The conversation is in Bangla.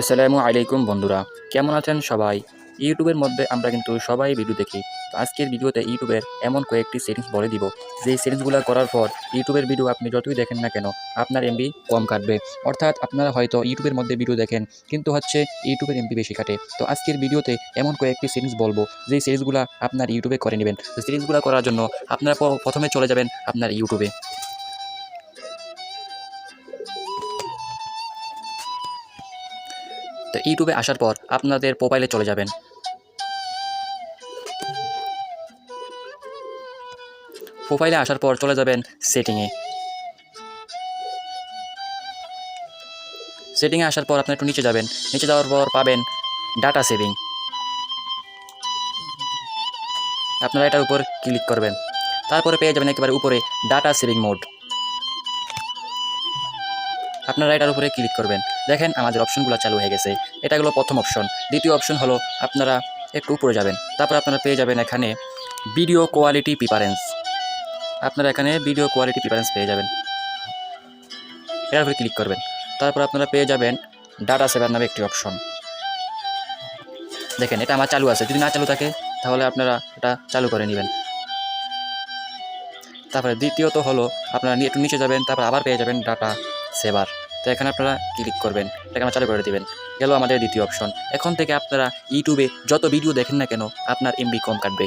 আসসালামু আলাইকুম বন্ধুরা, কেমন আছেন সবাই? ইউটিউবের মধ্যে আমরা কিন্তু সবাই ভিডিও দেখি। তো আজকের ভিডিওতে ইউটিউবের এমন কয়েকটি সেটিংস বলে দিব। যে সেটিংসগুলো করার পর ইউটিউবের ভিডিও আপনি যতই দেখেন না কেন, আপনার এমবি কম কাটবে। অর্থাৎ আপনারা হয়তো ইউটিউবের মধ্যে ভিডিও দেখেন, কিন্তু হচ্ছে ইউটিউবের এমবি বেশি কাটে। তো আজকের ভিডিওতে এমন কয়েকটি সেটিংস বলব, যেই সেটিংসগুলো আপনার ইউটিউবে করে নেবেন। তো সেটিংসগুলো করার জন্য আপনারা প্রথমে চলে যাবেন আপনার ইউটিউবে। তো ইউটিউবে আসার পর আপনাদের প্রোফাইলে চলে যাবেন। প্রোফাইলে আসার পর চলে যাবেন সেটিংয়ে সেটিংয়ে আসার পর আপনি একটু নিচে যাবেন। নিচে যাওয়ার পর পাবেন ডাটা সেভিং আপনারা এটার উপর ক্লিক করবেন। তারপরে পেয়ে যাবেন একেবারে উপরে ডাটা সেভিং মোড আপনারা এটার উপরে ক্লিক করবেন। দেখেন আমাদের অপশনগুলো চালু হয়ে গেছে। এটা হলো প্রথম অপশন। দ্বিতীয় অপশন হলো আপনারা একটু উপরে যাবেন। তারপর আপনারা পেয়ে যাবেন এখানে ভিডিও কোয়ালিটি প্রিফারেন্স আপনারা এখানে ভিডিও কোয়ালিটি প্রিফারেন্স পেয়ে যাবেন। এটার উপরে ক্লিক করবেন। তারপর আপনারা পেয়ে যাবেন ডাটা সেভার নামে একটি অপশন। দেখেন, এটা আমার চালু আছে। যদি না চালু থাকে, তাহলে আপনারা এটা চালু করে নেবেন। তারপরে দ্বিতীয়ত হলো, আপনারা একটু নিচে যাবেন, তারপর আবার পেয়ে যাবেন ডাটা সেভার এখানে আপনারা ক্লিক করবেন। এখানে চালু করে দেবেন। গেল আমাদের দ্বিতীয় অপশন এখন থেকে আপনারা ইউটিউবে যত ভিডিও দেখেন না কেন, আপনার এমবি কম কাটবে।